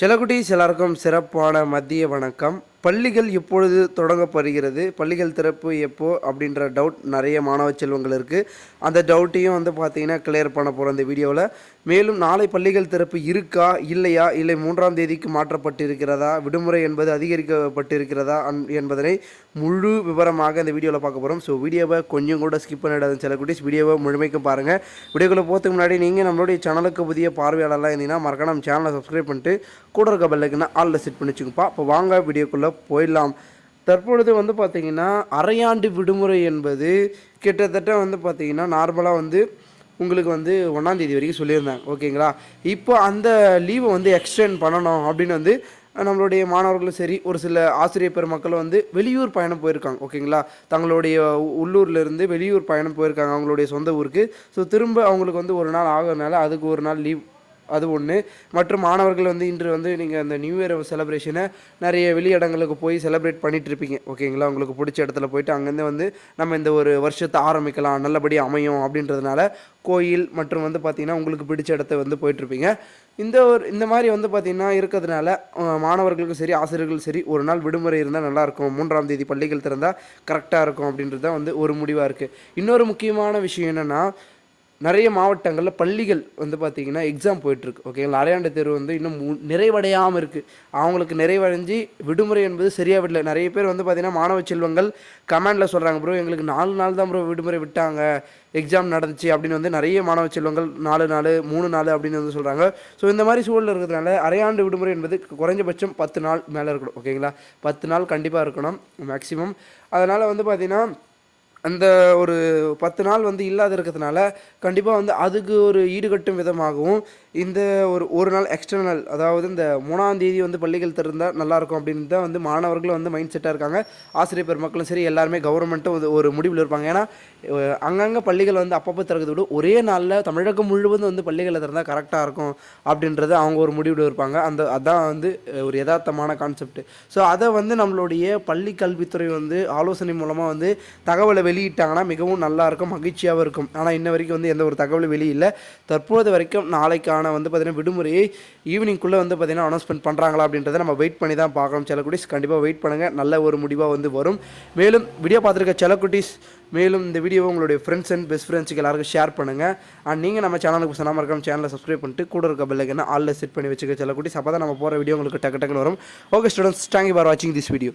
செல்லக்குட்டீஸ் எல்லாருக்கும் சிறப்பான மதிய வணக்கம். பள்ளிகள் எப்பொழுது தொடங்கப்படுகிறது பள்ளிகள் திறப்பு எப்போ அப்படின்ற டவுட் நிறைய மாணவ செல்வங்கள் இருக்குது அந்த டவுட்டையும் வந்து பார்த்திங்கன்னா கிளியர் பண்ண போகிறோம் அந்த வீடியோவில் மேலும் நாளை பள்ளிகள் திறப்பு இருக்கா இல்லையா இல்லை மூன்றாம் தேதிக்கு மாற்றப்பட்டிருக்கிறதா விடுமுறை என்பது அதிகரிக்கப்பட்டிருக்கிறதா என்பதனை முழு விவரமாக இந்த வீடியோவில் பார்க்க போகிறோம் ஸோ வீடியோவை கொஞ்சம் கூட ஸ்கிப் பண்ணிடாத குட்டீஸ். வீடியோவை முழுமைக்கும் பாருங்கள் வீடியோக்குள்ளே போகிறதுக்கு முன்னாடி நீங்கள் நம்மளுடைய சேனலுக்கு புதிய பார்வையாளர்லாம் இருந்தீங்கன்னா மறக்காம நம்ம சேனலை சப்ஸ்கிரைப் பண்ணிட்டு கூட இருக்க பெல்லைக்குன்னா ஆளில் செட் பண்ணி வச்சுக்கோப்பா அப்போ வாங்க வீடியோக்குள்ளே போயிடலாம். தற்பொழுது வந்து பார்த்திங்கன்னா அரையாண்டு விடுமுறை என்பது கிட்டத்தட்ட வந்து பார்த்திங்கன்னா நார்மலாக வந்து உங்களுக்கு வந்து ஒன்றாந்தேதி வரைக்கும் சொல்லியிருந்தாங்க. ஓகேங்களா? இப்போ அந்த லீவை வந்து எக்ஸ்டெண்ட் பண்ணணும் அப்படின்னு வந்து நம்மளுடைய மாணவர்களும் சரி ஒரு சில ஆசிரியர் பெருமக்கள் வந்து வெளியூர் பயணம் போயிருக்காங்க. ஓகேங்களா? தங்களுடைய உள்ளூர்லேருந்து வெளியூர் பயணம் போயிருக்காங்க அவங்களுடைய சொந்த ஊருக்கு. ஸோ திரும்ப அவங்களுக்கு வந்து ஒரு நாள் ஆகிறதுனால அதுக்கு ஒரு நாள் லீவ் அது ஒன்று மற்றும் மாணவர்கள் வந்து இன்று வந்து நீங்கள் அந்த நியூ இயர் செலிப்ரேஷனை நிறைய வெளியிடங்களுக்கு போய் செலிப்ரேட் பண்ணிகிட்ருப்பீங்க இருப்பீங்க. ஓகேங்களா உங்களுக்கு பிடிச்ச இடத்துல போயிட்டு அங்கேருந்து வந்து நம்ம இந்த ஒரு வருஷத்தை ஆரம்பிக்கலாம். நல்லபடியாக அமையும் அப்படின்றதுனால கோயில் மற்றும் வந்து பார்த்திங்கன்னா உங்களுக்கு பிடிச்ச இடத்த வந்து போயிட்டுருப்பீங்க இந்த ஒரு இந்த மாதிரி வந்து பார்த்திங்கன்னா இருக்கிறதுனால மாணவர்களுக்கும் சரி ஆசிரியர்களும் சரி ஒரு நாள் விடுமுறை இருந்தால் நல்லாயிருக்கும் மூன்றாம் தேதி பள்ளிகள் திறந்தால் கரெக்டாக இருக்கும் அப்படின்றது தான் வந்து ஒரு முடிவாக இருக்குது இன்னொரு முக்கியமான விஷயம் என்னென்னா நிறைய மாவட்டங்களில் பள்ளிகள் வந்து பார்த்திங்கன்னா எக்ஸாம் போயிட்டுருக்கு. ஓகேங்களா அரையாண்டு தேர்வு வந்து இன்னும் நிறைவடையாமல் இருக்குது அவங்களுக்கு நிறைவடைஞ்சு விடுமுறை என்பது சரியாக விடல. நிறைய பேர் வந்து பார்த்திங்கன்னா மாணவ செல்வங்கள் கமெண்டில் சொல்கிறாங்க ப்ரோ எங்களுக்கு நாலு நாள் தான் ப்ரோ விடுமுறை விட்டாங்க. எக்ஸாம் நடந்துச்சு அப்படின்னு வந்து நிறைய மாணவ செல்வங்கள் நாலு நாள் மூணு நாள் அப்படின்னு வந்து சொல்கிறாங்க ஸோ இந்த மாதிரி சூழல் இருக்கிறதுனால அரையாண்டு விடுமுறை என்பது குறைஞ்சபட்சம் பத்து நாள் மேலே இருக்கணும். ஓகேங்களா பத்து நாள் கண்டிப்பாக இருக்கணும் மேக்ஸிமம் அதனால் வந்து பார்த்திங்கன்னா அந்த ஒரு பத்து நாள் வந்து இல்லாத இருக்கிறதுனால கண்டிப்பாக வந்து அதுக்கு ஒரு ஈடுகட்டும் விதமாகவும் இந்த ஒரு ஒரு நாள் எக்ஸ்டர்னல் அதாவது இந்த மூணாம் தேதி வந்து பள்ளிகள் திறந்தால் நல்லாயிருக்கும் அப்படின்னு தான் வந்து மாணவர்களும் வந்து மைண்ட் செட்டாக இருக்காங்க. ஆசிரியர் பெருமக்களும் சரி எல்லாருமே கவர்மெண்ட்டும் ஒரு ஒரு முடிவில் இருப்பாங்க. ஏன்னா அங்கங்கே பள்ளிகள் வந்து அப்பப்போ திறக்கிறது விட ஒரே நாளில் தமிழகம் முழுவதும் வந்து பள்ளிகளை திறந்தால் கரெக்டாக இருக்கும் அப்படின்றது அவங்க ஒரு முடிவில் இருப்பாங்க. அந்த அதான் வந்து ஒரு யதார்த்தமான கான்செப்ட் ஸோ அதை வந்து நம்மளுடைய பள்ளி கல்வித்துறை வந்து ஆலோசனை மூலமாக வந்து தகவலை வெளியிட்டாங்கன்னா மிகவும் நல்லாயிருக்கும் மகிழ்ச்சியாகவும் இருக்கும். ஆனால் இன்ன வரைக்கும் வந்து எந்த ஒரு தகவலும் வெளியில்லை. தற்போது வரைக்கும் நாளைக்கான வந்து பார்த்தீங்கன்னா விடுமுறையை ஈவினிங்குள்ளே வந்து பார்த்தீங்கன்னா அனௌன்ஸ்மெண்ட் பண்ணுறாங்களா அப்படின்றத நம்ம வெயிட் பண்ணி தான் பார்க்கணும். செலக்குட்டிஸ் கண்டிப்பாக வெயிட் பண்ணுங்கள் நல்ல ஒரு முடிவாக வந்து வரும். மேலும் வீடியோ பார்த்துருக்க செலக்குட்டிஸ் மேலும் இந்த வீடியோவை உங்களுடைய ஃப்ரெண்ட்ஸ் அண்ட் பெஸ்ட் ஃப்ரெண்ட்ஸுக்கு எல்லாருக்கும் ஷேர் பண்ணுங்கள் அண்ட் நீங்கள் நம்ம சேனலுக்கு சொல்லாமல் இருக்காம சேனலை சப்ஸ்கிரைப் பண்ணிட்டு கூட இருக்க பெல்லைக்கன்னா ஆளில் செட் பண்ணி வச்சுக்க செலக்குட்டிஸ் அப்போ தான் நம்ம போகிற வீடியோ உங்களுக்கு டக்கு டக்குன்னு வரும். Okay students thank you for வாட்சிங் திஸ் வீடியோ